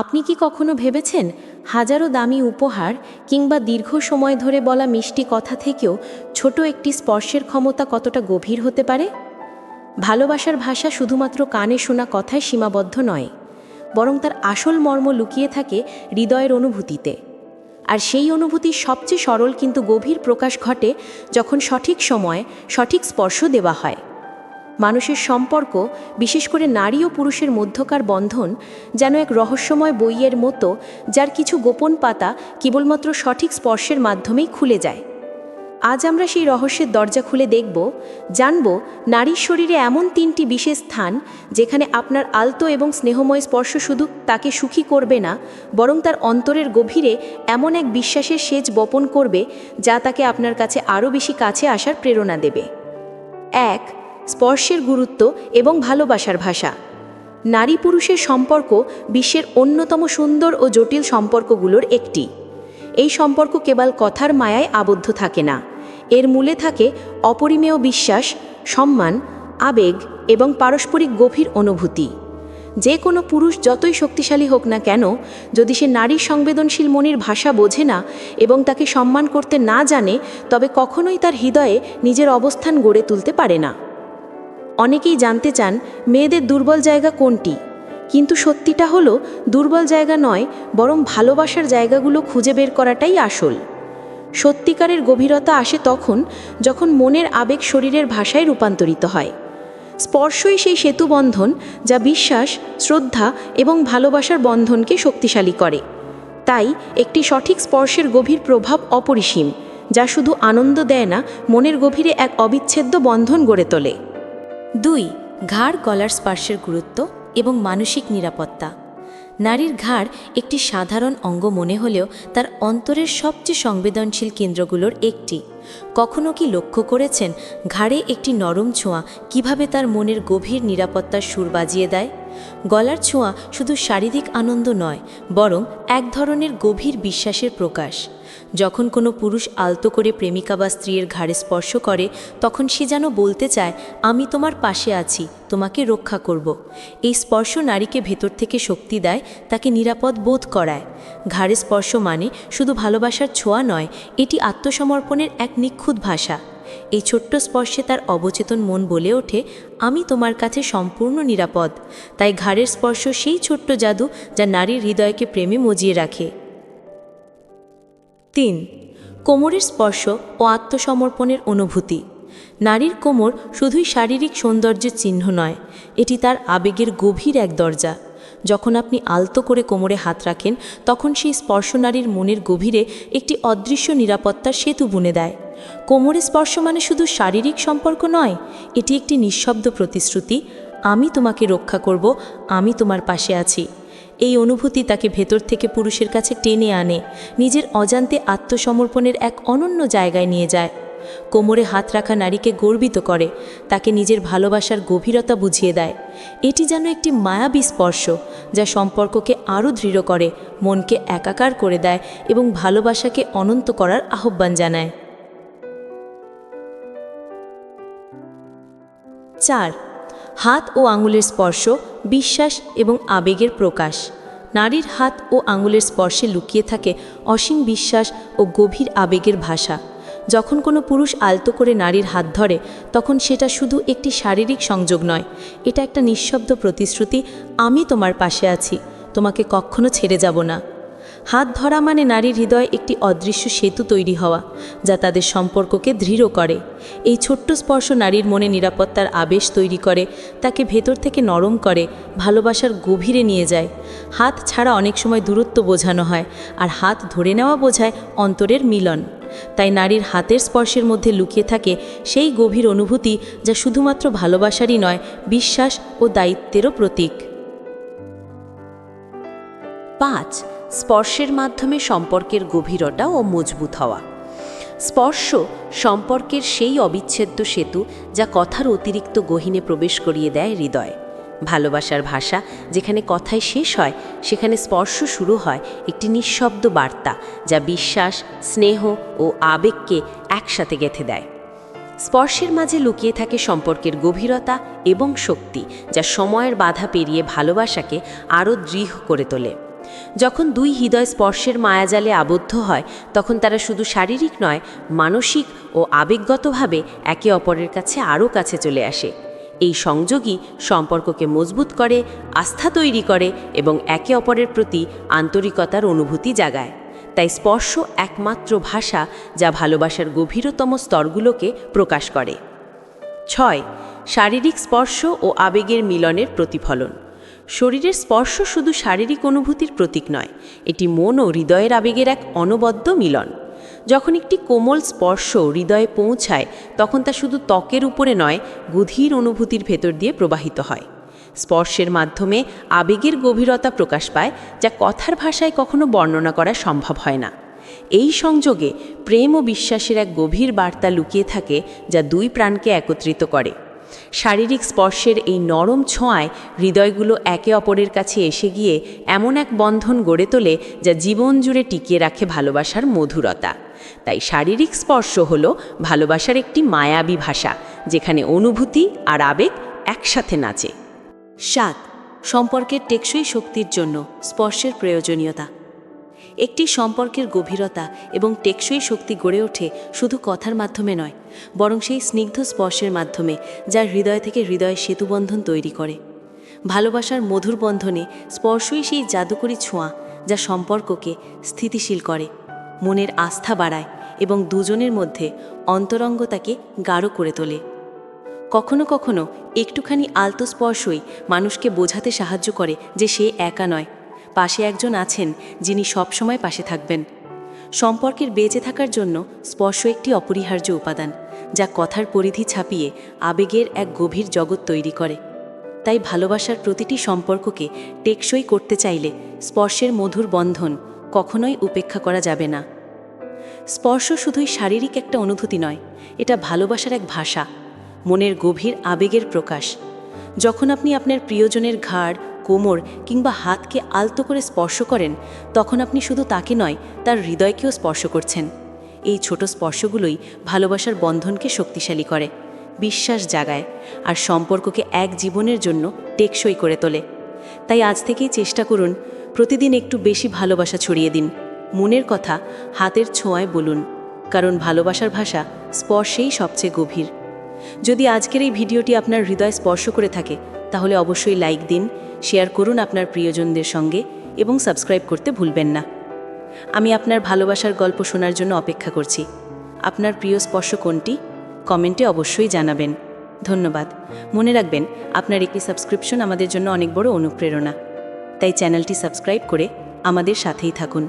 আপনি কি কখনো ভেবেছেন হাজারো দামি উপহার কিংবা দীর্ঘ সময় ধরে বলা মিষ্টি কথা থেকেও ছোট একটি স্পর্শের ক্ষমতা কতটা গভীর হতে পারে? ভালোবাসার ভাষা শুধুমাত্র কানে শোনা কথায় সীমাবদ্ধ নয়, বরং তার আসল মর্ম লুকিয়ে থাকে হৃদয়ের অনুভূতিতে। আর সেই অনুভূতির সবচেয়ে সরল কিন্তু গভীর প্রকাশ ঘটে যখন সঠিক সময়ে সঠিক স্পর্শ দেওয়া হয়। মানুষের সম্পর্ক, বিশেষ করে নারী ও পুরুষের মধ্যকার বন্ধন, যেন এক রহস্যময় বইয়ের মতো, যার কিছু গোপন পাতা কেবলমাত্র সঠিক স্পর্শের মাধ্যমেই খুলে যায়। আজ আমরা সেই রহস্যের দরজা খুলে দেখব, জানব নারীর শরীরে এমন তিনটি বিশেষ স্থান, যেখানে আপনার আলতো এবং স্নেহময় স্পর্শ শুধু তাকে সুখী করবে না, বরং তার অন্তরের গভীরে এমন এক বিশ্বাসের সেচ বপন করবে, যা তাকে আপনার কাছে আরও বেশি কাছে আসার প্রেরণা দেবে। এক স্পর্শের গুরুত্ব এবং ভালোবাসার ভাষা। নারী পুরুষের সম্পর্ক বিশ্বের অন্যতম সুন্দর ও জটিল সম্পর্কগুলোর একটি। এই সম্পর্ক কেবল কথার মায়ায় আবদ্ধ থাকে না। এর মূলে থাকে অপরিমেয় বিশ্বাস, সম্মান, আবেগ এবং পারস্পরিক গভীর অনুভূতি। যে কোনো পুরুষ যতই শক্তিশালী হোক না কেন, যদি সে নারীর সংবেদনশীল মনির ভাষা বোঝে না এবং তাকে সম্মান করতে না জানে, তবে কখনোই তার হৃদয়ে নিজের অবস্থান গড়ে তুলতে পারে না। অনেকেই জানতে চান মেয়েদের দুর্বল জায়গা কোনটি। কিন্তু সত্যিটা হলো, দুর্বল জায়গা নয়, বরং ভালোবাসার জায়গাগুলো খুঁজে বের করাটাই আসল। সত্যিকারের গভীরতা আসে তখন যখন মনের আবেগ শরীরের ভাষায় রূপান্তরিত হয়। স্পর্শই সেই সেতুবন্ধন যা বিশ্বাস, শ্রদ্ধা এবং ভালোবাসার বন্ধনকে শক্তিশালী করে। তাই একটি সঠিক স্পর্শের গভীর প্রভাব অপরিসীম, যা শুধু আনন্দ দেয় না, মনের গভীরে এক অবিচ্ছেদ্য বন্ধন গড়ে তোলে। দুই, ঘাড় গলার স্পর্শের গুরুত্ব এবং মানসিক নিরাপত্তা। নারীর ঘাড় একটি সাধারণ অঙ্গ মনে হলেও তার অন্তরের সবচেয়ে সংবেদনশীল কেন্দ্রগুলোর একটি। কখনো কি লক্ষ্য করেছেন ঘাড়ে একটি নরম ছোঁয়া কীভাবে তার মনের গভীর নিরাপত্তার সুর বাজিয়ে দেয়? গলার ছোঁয়া শুধু শারীরিক আনন্দ নয়, বরং এক ধরনের গভীর বিশ্বাসের প্রকাশ। যখন কোনো পুরুষ আলতো করে প্রেমিকা বা স্ত্রীর ঘাড়ে স্পর্শ করে, তখন সে যেন বলতে চায়, আমি তোমার পাশে আছি, তোমাকে রক্ষা করব। এই স্পর্শ নারীকে ভেতর থেকে শক্তি দেয়, তাকে নিরাপদ বোধ করায়। ঘাড়ে স্পর্শ মানে শুধু ভালোবাসার ছোঁয়া নয়, এটি আত্মসমর্পণের এক নিখুঁত ভাষা। এই ছোট্ট স্পর্শে তার অবচেতন মন বলে ওঠে, আমি তোমার কাছে সম্পূর্ণ নিরাপদ। তাই ঘাড়ের স্পর্শ সেই ছোট্ট জাদু যা নারীর হৃদয়কে প্রেমে মজিয়ে রাখে। তিন, কোমরের স্পর্শ ও আত্মসমর্পণের অনুভূতি। নারীর কোমর শুধুই শারীরিক সৌন্দর্যের চিহ্ন নয়, এটি তার আবেগের গভীর এক দরজা। যখন আপনি আলতো করে কোমরে হাত রাখেন, তখন সেই স্পর্শ নারীর মনের গভীরে একটি অদৃশ্য নিরাপত্তার সেতু বুনে দেয়। কোমরে স্পর্শ মানে শুধু শারীরিক সম্পর্ক নয়, এটি একটি নিঃশব্দ প্রতিশ্রুতি। আমি তোমাকে রক্ষা করব, আমি তোমার পাশে আছি। এই অনুভূতি তাকে ভেতর থেকে পুরুষের কাছে টেনে আনে, নিজের অজান্তে আত্মসমর্পণের এক অনন্য জায়গায় নিয়ে যায়। কোমরে হাত রাখা নারীকে গর্বিত করে, তাকে নিজের ভালোবাসার গভীরতা বুঝিয়ে দেয়। এটি যেন একটি মায়াবী স্পর্শ, যা সম্পর্ককে আরও দৃঢ় করে, মনকে একাকার করে দেয় এবং ভালোবাসাকে অনন্ত করার আহ্বান জানায়। চার। হাত ও আঙুলের স্পর্শ, বিশ্বাস এবং আবেগের প্রকাশ। নারীর হাত ও আঙুলের স্পর্শে লুকিয়ে থাকে অসীম বিশ্বাস ও গভীর আবেগের ভাষা। যখন কোনো পুরুষ আলতো করে নারীর হাত ধরে, তখন সেটা শুধু একটি শারীরিক সংযোগ নয়, এটা একটা নিঃশব্দ প্রতিশ্রুতি, আমি তোমার পাশে আছি, তোমাকে কখনো ছেড়ে যাব না। হাত ধরা মানে নারীর হৃদয়ে একটি অদৃশ্য সেতু তৈরি হওয়া, যা তাদের সম্পর্ককে দৃঢ় করে। এই ছোট্ট স্পর্শ নারীর মনে নিরাপত্তার আবেশ তৈরি করে, তাকে ভেতর থেকে নরম করে, ভালোবাসার গভীরে নিয়ে যায়। হাত ছাড়া অনেক সময় দূরত্ব বোঝানো হয়, আর হাত ধরে নেওয়া বোঝায় অন্তরের মিলন। তাই নারীর হাতের স্পর্শের মধ্যে লুকিয়ে থাকে সেই গভীর অনুভূতি, যা শুধুমাত্র ভালোবাসারই নয়, বিশ্বাস ও দায়িত্বেরও প্রতীক। পাঁচ স্পর্শের মাধ্যমে সম্পর্কের গভীরতা ও মজবুত হওয়া। স্পর্শ সম্পর্কের সেই অবিচ্ছেদ্য সেতু যা কথার অতিরিক্ত গহীনে প্রবেশ করিয়ে দেয় হৃদয়। ভালোবাসার ভাষা যেখানে কথায় শেষ হয়, সেখানে স্পর্শ শুরু হয় একটি নিঃশব্দ বার্তা যা বিশ্বাস, স্নেহ ও আবেগকে একসাথে গেঁথে দেয়। স্পর্শের মাঝে লুকিয়ে থাকে সম্পর্কের গভীরতা এবং শক্তি যা সময়ের বাধা পেরিয়ে ভালোবাসাকে আরও দৃঢ় করে তোলে। যখন দুই হৃদয় স্পর্শের মায়াজালে আবদ্ধ হয়, তখন তারা শুধু শারীরিক নয়, মানসিক ও আবেগগতভাবে একে অপরের কাছে আরও কাছে চলে আসে। এই সংযোগই সম্পর্ককে মজবুত করে, আস্থা তৈরি করে এবং একে অপরের প্রতি আন্তরিকতার অনুভূতি জাগায়। তাই স্পর্শ একমাত্র ভাষা যা ভালোবাসার গভীরতম স্তরগুলোকে প্রকাশ করে। ছয়, শারীরিক স্পর্শ ও আবেগের মিলনের প্রতিফলন। শরীরের স্পর্শ শুধু শারীরিক অনুভূতির প্রতীক নয়, এটি মন ও হৃদয়ের আবেগের এক অনবদ্য মিলন। যখন একটি কোমল স্পর্শ হৃদয়ে পৌঁছায়, তখন তা শুধু ত্বকের উপরে নয়, গভীর অনুভূতির ভেতর দিয়ে প্রবাহিত হয়। স্পর্শের মাধ্যমে আবেগের গভীরতা প্রকাশ পায়, যা কথার ভাষায় কখনো বর্ণনা করা সম্ভব হয় না। এই সংযোগে প্রেম ও বিশ্বাসের এক গভীর বার্তা লুকিয়ে থাকে, যা দুই প্রাণকে একত্রিত করে। শারীরিক স্পর্শের এই নরম ছোঁয়ায় হৃদয়গুলো একে অপরের কাছে এসে গিয়ে এমন এক বন্ধন গড়ে তোলে যা জীবন জুড়ে টিকিয়ে রাখে ভালোবাসার মধুরতা। তাই শারীরিক স্পর্শ হল ভালোবাসার একটি মায়াবী ভাষা, যেখানে অনুভূতি আর আবেগ একসাথে নাচে। সাত, সম্পর্কের টেকসই শক্তির জন্য স্পর্শের প্রয়োজনীয়তা। একটি সম্পর্কের গভীরতা এবং টেকসই শক্তি গড়ে ওঠে শুধু কথার মাধ্যমে নয়, বরং সেই স্নিগ্ধ স্পর্শের মাধ্যমে যা হৃদয় থেকে হৃদয় সেতুবন্ধন তৈরি করে। ভালোবাসার মধুর বন্ধনে স্পর্শই সেই জাদুকরী ছোঁয়া যা সম্পর্ককে স্থিতিশীল করে, মনের আস্থা বাড়ায় এবং দুজনের মধ্যে অন্তরঙ্গতাকে গাঢ় করে তোলে। কখনো কখনো একটুখানি আলতো স্পর্শই মানুষকে বোঝাতে সাহায্য করে যে সে একা নয় পাশে একজন আছেন যিনি সবসময় পাশে থাকবেন। সম্পর্কের বেঁচে থাকার জন্য স্পর্শ একটি অপরিহার্য উপাদান, যা কথার পরিধি ছাপিয়ে আবেগের এক গভীর জগৎ তৈরি করে। তাই ভালোবাসার প্রতিটি সম্পর্ককে টেকসই করতে চাইলে স্পর্শের মধুর বন্ধন কখনোই উপেক্ষা করা যাবে না। স্পর্শ শুধুই শারীরিক একটা অনুভূতি নয়, এটা ভালোবাসার এক ভাষা, মনের গভীর আবেগের প্রকাশ। যখন আপনি আপনার প্রিয়জনের ঘাড় কোমর কিংবা হাতকে আলতো করে স্পর্শ করেন, তখন আপনি শুধু তাকে নয়, তার হৃদয়কেও স্পর্শ করছেন। এই ছোট স্পর্শগুলোই ভালোবাসার বন্ধনকে শক্তিশালী করে, বিশ্বাস জাগায় আর সম্পর্ককে এক জীবনের জন্য টেকসই করে তোলে। তাই আজ থেকেই চেষ্টা করুন, প্রতিদিন একটু বেশি ভালোবাসা ছড়িয়ে দিন। মনের কথা হাতের ছোঁয়ায় বলুন, কারণ ভালোবাসার ভাষা স্পর্শেই সবচেয়ে গভীর। যদি আজকের এই ভিডিওটি আপনার হৃদয় স্পর্শ করে থাকে, তাহলে অবশ্যই লাইক দিন শেয়ার করুন আপনার প্রিয়জনদের সঙ্গে এবং সাবস্ক্রাইব করতে ভুলবেন না। আমি আপনার ভালোবাসার গল্প শোনার জন্য অপেক্ষা করছি। আপনার প্রিয় স্পর্শ কোনটি? কমেন্টে অবশ্যই জানাবেন। ধন্যবাদ। মনে রাখবেন, আপনার একটি সাবস্ক্রিপশন আমাদের জন্য অনেক বড় অনুপ্রেরণা। তাই চ্যানেলটি সাবস্ক্রাইব করে আমাদের সাথেই থাকুন।